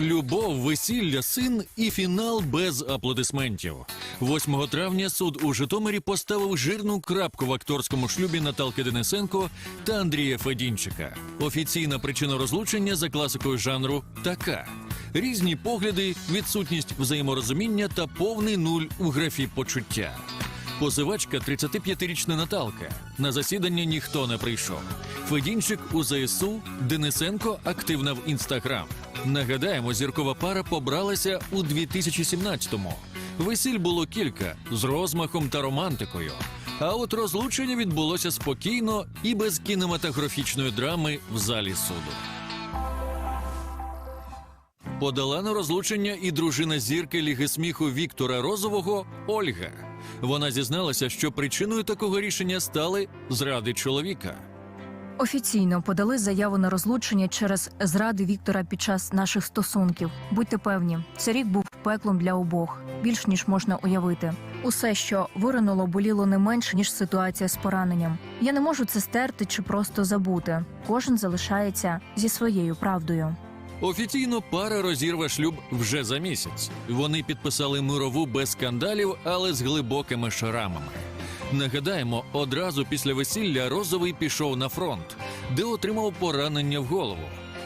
Любов, весілля, син і фінал без аплодисментів. 8 травня суд у Житомирі поставив жирну крапку в акторському шлюбі Наталки Денисенко та Андрія Федінчика. Офіційна причина розлучення за класикою жанру така: різні погляди, відсутність взаєморозуміння та повний нуль у графі почуття. Позивачка 35-річна Наталка. На засідання ніхто не прийшов. Федінчик у ЗСУ, Денисенко активна в інстаграм. Нагадаємо, зіркова пара побралася у 2017-му. Весіль було кілька з розмахом та романтикою. А от розлучення відбулося спокійно і без кінематографічної драми в залі суду. Подала на розлучення і дружина зірки Ліги сміху Віктора Розового Ольга. Вона зізналася, що причиною такого рішення стали зради чоловіка. Офіційно подали заяву на розлучення через зради Віктора під час наших стосунків. Будьте певні, цей рік був пеклом для обох, більш ніж можна уявити. Усе, що виринуло, боліло не менше ніж ситуація з пораненням. Я не можу це стерти чи просто забути. Кожен залишається зі своєю правдою. Офіційно пара розірве шлюб вже за місяць. Вони підписали мирову без скандалів, але з глибокими шрамами. Нагадаємо, одразу після весілля Розовий пішов на фронт, де отримав поранення в голову.